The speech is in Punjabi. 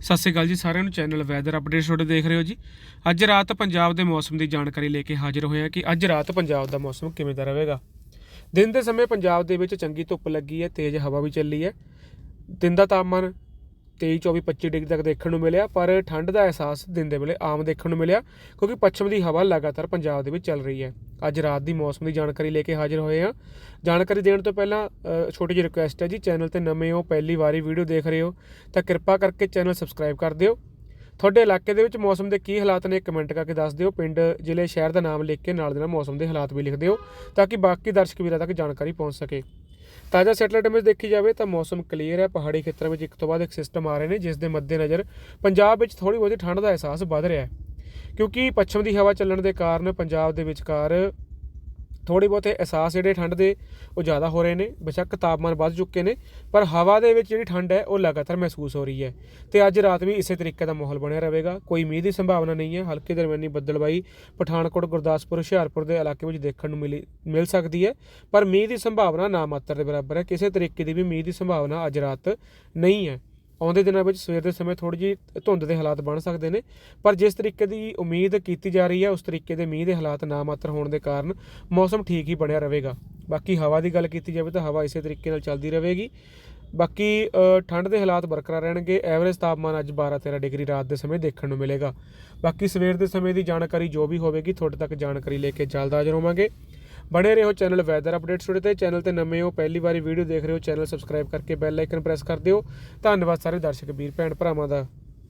ਸਤਿ ਸ਼੍ਰੀ ਅਕਾਲ ਜੀ ਸਾਰਿਆਂ ਨੂੰ ਚੈਨਲ ਵੈਦਰ ਅਪਡੇਟ ਤੁਹਾਡੇ ਦੇਖ ਰਹੇ ਹੋ ਜੀ। ਅੱਜ ਰਾਤ ਪੰਜਾਬ ਦੇ ਮੌਸਮ ਦੀ ਜਾਣਕਾਰੀ ਲੈ ਕੇ ਹਾਜ਼ਰ ਹੋਏ ਹਾਂ ਕਿ ਅੱਜ ਰਾਤ ਪੰਜਾਬ ਦਾ ਮੌਸਮ ਕਿਵੇਂ ਦਾ ਰਹੇਗਾ। ਦਿਨ ਦੇ ਸਮੇਂ ਪੰਜਾਬ ਦੇ ਵਿੱਚ ਚੰਗੀ ਧੁੱਪ ਲੱਗੀ ਹੈ, ਤੇਜ਼ ਹਵਾ ਵੀ ਚੱਲੀ ਹੈ। ਦਿਨ ਦਾ ਤਾਪਮਾਨ 23 24 25 ਡਿਗਰੀ ਤੱਕ ਦੇਖਣ ਨੂੰ ਮਿਲਿਆ, ਪਰ ਠੰਡ ਦਾ ਅਹਿਸਾਸ ਦਿਨ ਦੇ ਵੇਲੇ ਆਮ ਦੇਖਣ ਨੂੰ ਮਿਲਿਆ, ਕਿਉਂਕਿ ਪੱਛਮ ਦੀ ਹਵਾ ਲਗਾਤਾਰ ਪੰਜਾਬ ਦੇ ਵਿੱਚ ਚੱਲ ਰਹੀ ਹੈ। ਅੱਜ ਰਾਤ ਦੀ ਮੌਸਮ ਦੀ ਜਾਣਕਾਰੀ ਲੈ ਕੇ ਹਾਜ਼ਰ ਹੋਏ ਹਾਂ। ਜਾਣਕਾਰੀ ਦੇਣ ਤੋਂ ਪਹਿਲਾਂ ਛੋਟੀ ਜਿਹੀ ਰਿਕੁਐਸਟ ਹੈ ਜੀ, ਚੈਨਲ ਤੇ ਨਵੇਂ ਹੋ, ਪਹਿਲੀ ਵਾਰੀ ਵੀਡੀਓ ਦੇਖ ਰਹੇ ਹੋ, ਤਾਂ ਕਿਰਪਾ ਕਰਕੇ ਚੈਨਲ ਸਬਸਕ੍ਰਾਈਬ ਕਰ ਦਿਓ। ਤੁਹਾਡੇ ਇਲਾਕੇ ਦੇ ਵਿੱਚ ਮੌਸਮ ਦੇ ਕੀ ਹਾਲਾਤ ਨੇ ਕਮੈਂਟ ਕਰਕੇ ਦੱਸ ਦਿਓ। ਪਿੰਡ, ਜ਼ਿਲ੍ਹੇ, ਸ਼ਹਿਰ ਦਾ ਨਾਮ ਲਿਖ ਕੇ ਨਾਲ ਦੇ ਨਾਲ ਮੌਸਮ ਦੇ ਹਾਲਾਤ ਵੀ ਲਿਖ ਦਿਓ, ਤਾਂ ਕਿ ਬਾਕੀ ਦਰਸ਼ਕ ਵੀਰਾਂ ਤੱਕ ਜਾਣਕਾਰੀ ਪਹੁੰਚ ਸਕੇ। ਤਾਜ਼ਾ ਸੈਟਲਾਈਟ ਇਮੇਜ ਦੇਖੀ ਜਾਵੇ ਤਾਂ ਮੌਸਮ ਕਲੀਅਰ ਹੈ, ਪਹਾੜੀ ਖੇਤਰਾਂ ਵਿੱਚ ਇੱਕ ਤੋਂ ਬਾਅਦ ਇੱਕ ਸਿਸਟਮ ਆ ਰਹੇ ਨੇ, ਜਿਸ ਦੇ ਮੱਦੇਨਜ਼ਰ ਪੰਜਾਬ ਵਿੱਚ ਥੋੜੀ ਬਹੁਤੀ ਠੰਡ ਦਾ ਅਹਿਸਾਸ ਵੱਧ ਰਿਹਾ ਹੈ। ਕਿਉਂਕਿ ਪੱਛਮ ਦੀ ਹਵਾ ਚੱਲਣ ਦੇ ਕਾਰਨ ਪੰਜਾਬ ਦੇ ਵਿਚਕਾਰ ਥੋੜੀ ਬਹੁਤੇ ਅਹਿਸਾਸ ਜਿਹੜੇ ਠੰਡ ਦੇ ਉਹ ਜ਼ਿਆਦਾ ਹੋ ਰਹੇ ਨੇ, ਬੇਸ਼ੱਕ ਤਾਪਮਾਨ ਵੱਧ ਚੁੱਕੇ ਨੇ, ਪਰ ਹਵਾ ਦੇ ਵਿੱਚ ਜਿਹੜੀ ਠੰਡ ਹੈ ਉਹ ਲਗਾਤਾਰ ਮਹਿਸੂਸ ਹੋ ਰਹੀ ਹੈ ਤੇ ਅੱਜ ਰਾਤ ਵੀ ਇਸੇ ਤਰੀਕੇ ਦਾ ਮਾਹੌਲ ਬਣਿਆ ਰਹੇਗਾ। ਕੋਈ ਮੀਂਹ ਦੀ ਸੰਭਾਵਨਾ ਨਹੀਂ ਹੈ। ਹਲਕੀ ਦਰਮਿਆਨੀ ਬੱਦਲਬਾਈ ਪਠਾਨਕੋਟ, ਗੁਰਦਾਸਪੁਰ, ਹੁਸ਼ਿਆਰਪੁਰ ਦੇ ਇਲਾਕੇ ਵਿੱਚ ਦੇਖਣ ਨੂੰ ਮਿਲੀ, ਮਿਲ ਸਕਦੀ ਹੈ, ਪਰ ਮੀਂਹ ਦੀ ਸੰਭਾਵਨਾ ਨਾ ਮਾਤਰ ਦੇ ਬਰਾਬਰ ਹੈ। ਕਿਸੇ ਤਰੀਕੇ ਦੀ ਵੀ ਮੀਂਹ ਦੀ ਸੰਭਾਵਨਾ ਅੱਜ ਰਾਤ ਨਹੀਂ ਹੈ। ਆਉਂਦੇ ਦਿਨਾਂ ਵਿੱਚ ਸਵੇਰ ਦੇ ਸਮੇਂ ਥੋੜੀ ਜਿਹੀ ਧੁੰਦ ਦੇ ਹਾਲਾਤ ਬਣ ਸਕਦੇ ਨੇ, ਪਰ ਜਿਸ ਤਰੀਕੇ ਦੀ ਉਮੀਦ ਕੀਤੀ ਜਾ ਰਹੀ ਹੈ, ਉਸ ਤਰੀਕੇ ਦੇ ਮੀਂਹ ਦੇ ਹਾਲਾਤ ਨਾ ਮਾਤਰ ਹੋਣ ਦੇ ਕਾਰਨ ਮੌਸਮ ਠੀਕ ਹੀ ਬਣਿਆ ਰਹੇਗਾ। ਬਾਕੀ ਹਵਾ ਦੀ ਗੱਲ ਕੀਤੀ ਜਾਵੇ ਤਾਂ ਹਵਾ ਇਸੇ ਤਰੀਕੇ ਨਾਲ ਚੱਲਦੀ ਰਹੇਗੀ। ਬਾਕੀ ਠੰਡ ਦੇ ਹਾਲਾਤ ਬਰਕਰਾਰ ਰਹਿਣਗੇ। ਐਵਰੇਜ ਤਾਪਮਾਨ ਅੱਜ 12-13 ਡਿਗਰੀ ਰਾਤ ਦੇ ਸਮੇਂ ਦੇਖਣ ਨੂੰ ਮਿਲੇਗਾ। ਬਾਕੀ ਸਵੇਰ ਦੇ ਸਮੇਂ ਦੀ ਜਾਣਕਾਰੀ ਜੋ ਵੀ ਹੋਵੇਗੀ, ਤੁਹਾਡੇ ਤੱਕ ਜਾਣਕਾਰੀ ਲੈ ਕੇ ਜਲਦ ਹਾਜ਼ਰ ਹੋਵਾਂਗੇ ਬਣੇ ਰਹੋ ਚੈਨਲ ਵੈਦਰ ਅਪਡੇਟਸ ਤੁਹਾਡੇ ਤੇ। ਚੈਨਲ ਤੇ ਨਵੇਂ ਹੋ, ਪਹਿਲੀ ਵਾਰੀ ਵੀਡੀਓ ਦੇਖ ਰਹੇ ਹੋ, ਚੈਨਲ ਸਬਸਕ੍ਰਾਈਬ ਕਰਕੇ ਬੈਲ ਆਈਕਨ ਪ੍ਰੈਸ ਕਰ ਦਿਓ। ਧੰਨਵਾਦ ਸਾਰੇ ਦਰਸ਼ਕ, ਵੀਰ, ਭੈਣ, ਭਰਾਵਾਂ ਦਾ।